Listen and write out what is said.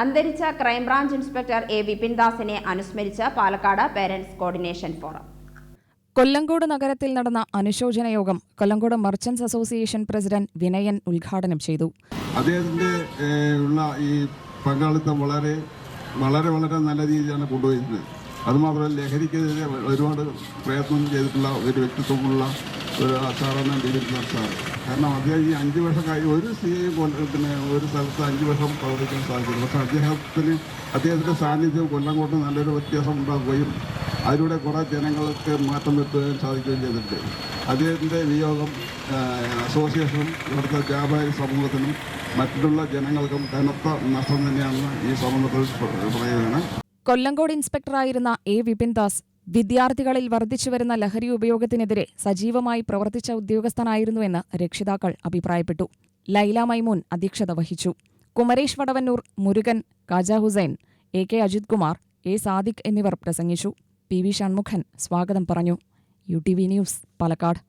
അന്തരിച്ച crime branch inspector A വിപിൻദാസിനെ അനുസ്മരിച്ച Palakkad parents coordination forum. Kollengode നഗരത്തിൽ നടന്ന അനുശോചന യോഗം Kollengode merchants association president Vinayan ഉദ്ഘാടനം ചെയ്തു. അദ്ദേഹത്തിന്റെ ഉള്ള ഈ പങ്കാളിത്തം വളരെ വളരെ വളരെ നല്ല രീതിയിലാണ് കൊണ്ടുപോയിരുന്നത്. അതുമാത്രമല്ല ലഹരിക്കെതിരെ ഒരുപാട് പ്രയത്നം ചെയ്തിട്ടുള്ള ഒരു വ്യക്തിത്വമുള്ള ഒരു സാറാണ് ദിലീപ് സാർ. കാരണം അദ്ദേഹം ഈ അഞ്ച് വർഷം കഴിഞ്ഞ് ഒരു സി ഐ പിന്നെ ഒരു സ്ഥലത്ത് അഞ്ച് വർഷം പ്രവർത്തിക്കാൻ സാധിക്കുന്നു പക്ഷേ അദ്ദേഹത്തിന് അദ്ദേഹത്തിന്റെ സാന്നിധ്യം കൊല്ലംകോട്ട് നല്ലൊരു വ്യത്യാസം ഉണ്ടാക്കുകയും അതിലൂടെ കുറേ ജനങ്ങൾക്ക് മാറ്റം വരുത്തുകയും സാധിക്കുകയും ചെയ്തിട്ടുണ്ട്. അദ്ദേഹത്തിന്റെ വിയോഗം അസോസിയേഷനും ഇവിടുത്തെ വ്യാപാരി സമൂഹത്തിനും മറ്റുള്ള ജനങ്ങൾക്കും കനത്ത നഷ്ടം തന്നെയാണെന്ന് ഈ സമൂഹത്തിൽ പറയുകയാണ്. കൊല്ലങ്കോട് ഇൻസ്പെക്ടറായിരുന്ന എ വിപിൻ ദാസ് വിദ്യാർത്ഥികളിൽ വർദ്ധിച്ചുവരുന്ന ലഹരി ഉപയോഗത്തിനെതിരെ സജീവമായി പ്രവർത്തിച്ച ഉദ്യോഗസ്ഥനായിരുന്നുവെന്ന് രക്ഷിതാക്കൾ അഭിപ്രായപ്പെട്ടു. ലൈല മൈമൂൻ അധ്യക്ഷത വഹിച്ചു. Kumaresh Vadavannur Murugan Kaja Hussain A K Ajith Kumar A Sadiq എന്നിവർ പ്രസംഗിച്ചു. പി വി ഷൺമുഖൻ സ്വാഗതം പറഞ്ഞു. U T V news Palakkad.